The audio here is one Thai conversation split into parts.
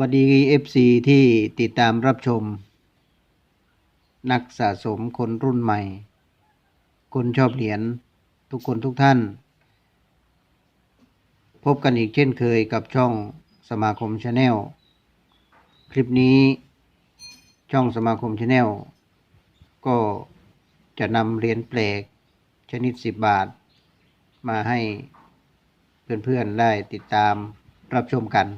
วัสดี FC ที่ติดตามรับชม นักสะสมคนรุ่นใหม่ คนชอบเหรียญทุกคนทุกท่าน พบกันอีกเช่นเคยกับช่องสมาคมชาแนลคลิปนี้ช่องสมาคมชาแนลก็จะนำเหรียญแปลกชนิด 10 บาท มาให้เพื่อนๆได้ติดตามรับชมกัน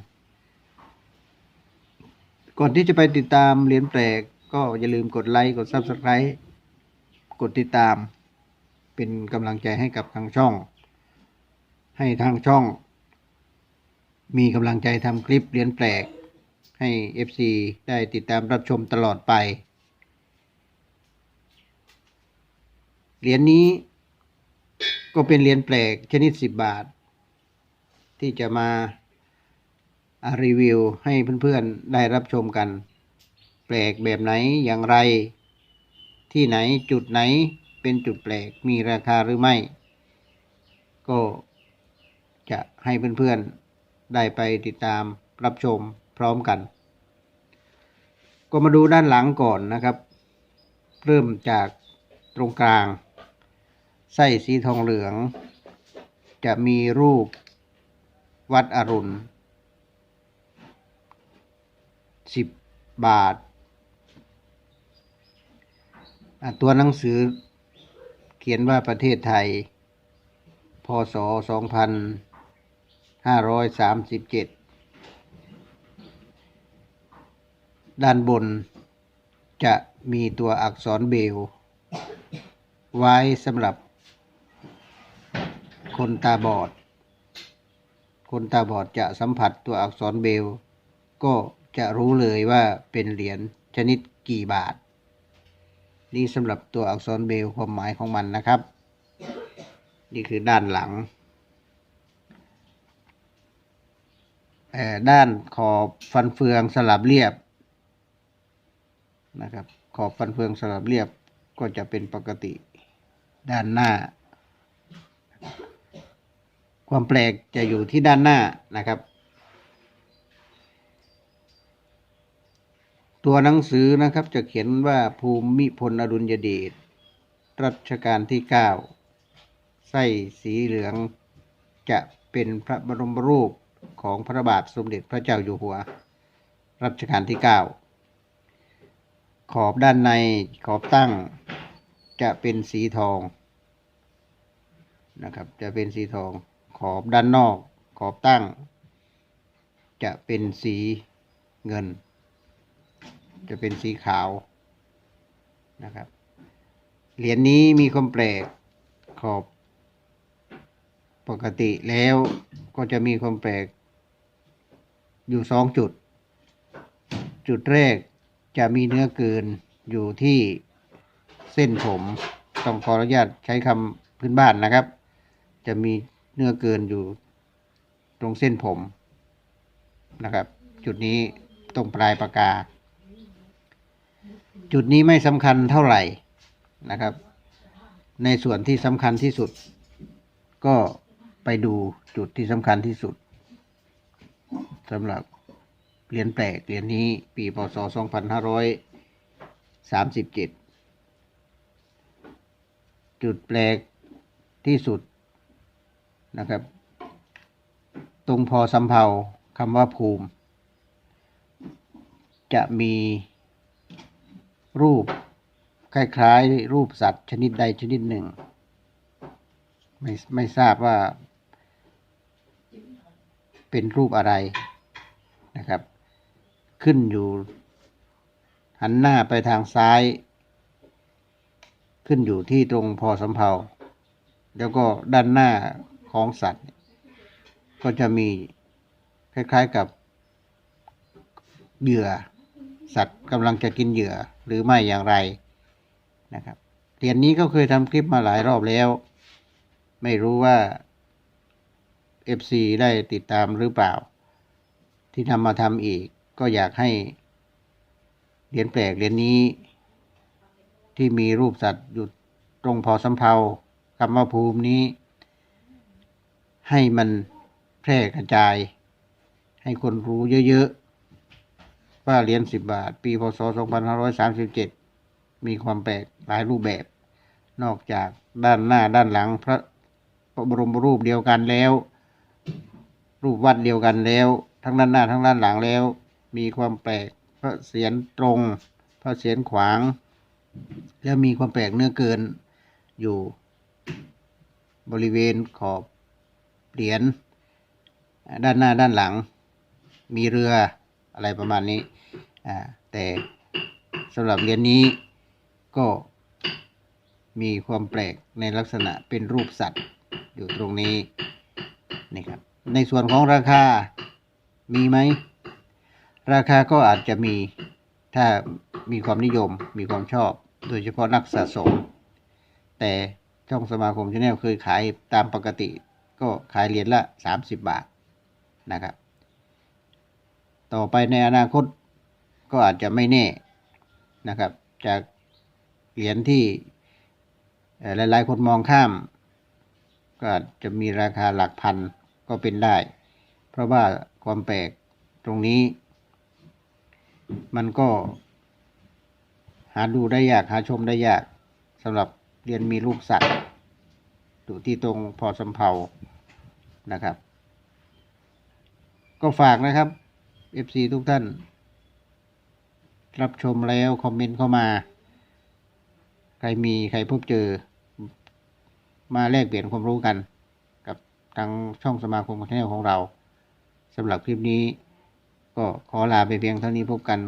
ก่อนที่จะไปติดตามเหรียญแปลก ก็อย่าลืมกดไลค์กด Subscribe กดติดตาม เป็นกำลังใจให้กับทางช่อง ให้ทางช่อง มีกำลังใจทำคลิปเหรียญแปลก ให้ FC ได้ติดตามรับชมตลอดไปเหรียญนี้ก็เป็นเหรียญแปลกชนิด10บาท ที่จะมาอ่า รีวิวให้เพื่อนๆได้รับชมกัน แปลกแบบไหนอย่างไร ที่ไหนจุดไหนเป็นจุดแปลกมีราคาหรือไม่ ก็จะให้เพื่อนๆได้ไปติดตามรับชมพร้อมกัน ก็มาดูด้านหลังก่อนนะครับ เริ่มจากตรงกลาง ไส้สีทองเหลือง จะมีรูปวัดอรุณ สิบบาท ตัวหนังสือเขียนว่าประเทศไทย พศสองพันห้าร้อยสามสิบเจ็ดด้านบนจะมีตัวอักษรเบล ไว้สำหรับคนตาบอด คนตาบอดจะสัมผัสตัวอักษรเบล ก็ จะรู้เลยว่าเป็นเหรียญชนิดกี่บาท นี่สำหรับตัวอักษรเบลความหมายของมันนะครับ นี่คือด้านหลังด้านขอบฟันเฟืองสลับเรียบนะครับ ขอบฟันเฟืองสลับเรียบก็จะเป็นปกติด้านหน้า ความแปลกจะอยู่ที่ด้านหน้านะครับ ตัวหนังสือนะครับจะเขียนว่าภูมิพลอดุลยเดชรัชกาลที่ 9 ไส้สีเหลืองจะเป็นพระบรมรูปของพระบาทสมเด็จพระเจ้าอยู่หัว รัชกาลที่ 9 ขอบด้านในขอบตั้งจะเป็นสีทองนะครับ จะเป็นสีทอง ขอบด้านนอก ขอบตั้ง จะเป็นสีเงิน จะเป็นสีขาวนะครับ เหรียญนี้มีความแปลกขอบ ปกติแล้วก็จะมีความแปลก อยู่สองจุด จุดแรกจะมีเนื้อเกินอยู่ที่เส้นผมต้องขออนุญาตใช้คำพื้นบ้านนะครับ จะมีเนื้อเกินอยู่ตรงเส้นผมนะครับ จุดนี้ตรงปลายปากกา จุดนี้ไม่สำคัญเท่าไหร่นะครับ ในส่วนที่สำคัญที่สุด ก็ไปดูจุดที่สำคัญที่สุดสำหรับเหรียญแปลกเหรียญนี้ปีพศ 2537 จุดแปลกที่สุดนะครับ ตรงพอสำเพาคำว่าภูมิ จะมี รูป คล้ายๆ รูปสัตว์ชนิดใดชนิดหนึ่ง ไม่ไม่ทราบว่าเป็นรูปอะไรนะครับ ขึ้นอยู่ หันหน้าไปทางซ้าย ขึ้นอยู่ที่ตรงพอสำเพาแล้วก็ด้านหน้าของสัตว์ ก็จะมีคล้ายๆกับเหยื่อ สัตว์กำลังจะกินเหยื่อหรือไม่อย่างไรนะครับเรียญนี้ก็เคยทำคลิปมาหลายรอบแล้ว ไม่รู้ว่า FC ได้ติดตามหรือเปล่า ที่นำมาทำอีกก็อยากให้เรียญแปลกเรียญนี้ ที่มีรูปสัตว์อยู่ตรงพอสำเพาคำว่าภูมินี้ ให้มันแพร่กระจาย ให้คนรู้เยอะ ว่าเหรียญสิบบาท ปีพศสองพันห้าร้อยสามสิบเจ็ดมีความแปลกหลายรูปแบบ นอกจากด้านหน้าด้านหลังพระบรมรูปเดียวกันแล้ว รูปวัดเดียวกันแล้ว ทั้งด้านหน้าทั้งด้านหลังแล้ว มีความแปลกพระเศียรตรง พระเศียรขวาง แล้วมีความแปลกเนื้อเกินอยู่บริเวณขอบเหรียญด้านหน้าด้านหลัง มีเรือ อะไรประมาณนี้อ่าแต่สำหรับเหรียญนี้ก็มีความแปลกในลักษณะเป็นรูปสัตว์อยู่ตรงนี้นี่ครับในส่วนของราคามีไหม ราคาก็อาจจะมีถ้ามีความนิยมมีความชอบ โดยเฉพาะนักสะสม แต่ช่องสมาคมชาแนลเคยขายตามปกติ ก็ขายเหรียญละ 30 บาทนะครับ ต่อไปในอนาคตก็อาจจะไม่แน่นะครับ จากเหรียญที่หลายๆคนมองข้าม ก็อาจจะมีราคาหลักพันก็เป็นได้ เพราะว่าความแปลกตรงนี้ มันก็ หาดูได้ยากหาชมได้ยากสำหรับเรียนมีรูปสัตว์อยู่ที่ตรงพอสำเภานะครับ ก็ฝากนะครับ FC ทุกท่าน รับชมแล้ว คอมเมนต์เข้ามา ใครมีใครพบเจอ มาแลกเปลี่ยนความรู้กัน กับทางช่องสมาคมแนลของเราสำหรับคลิปนี้ ก็ขอลาไปเพียงเท่านี้พบกัน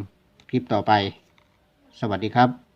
คลิปต่อไป สวัสดีครับ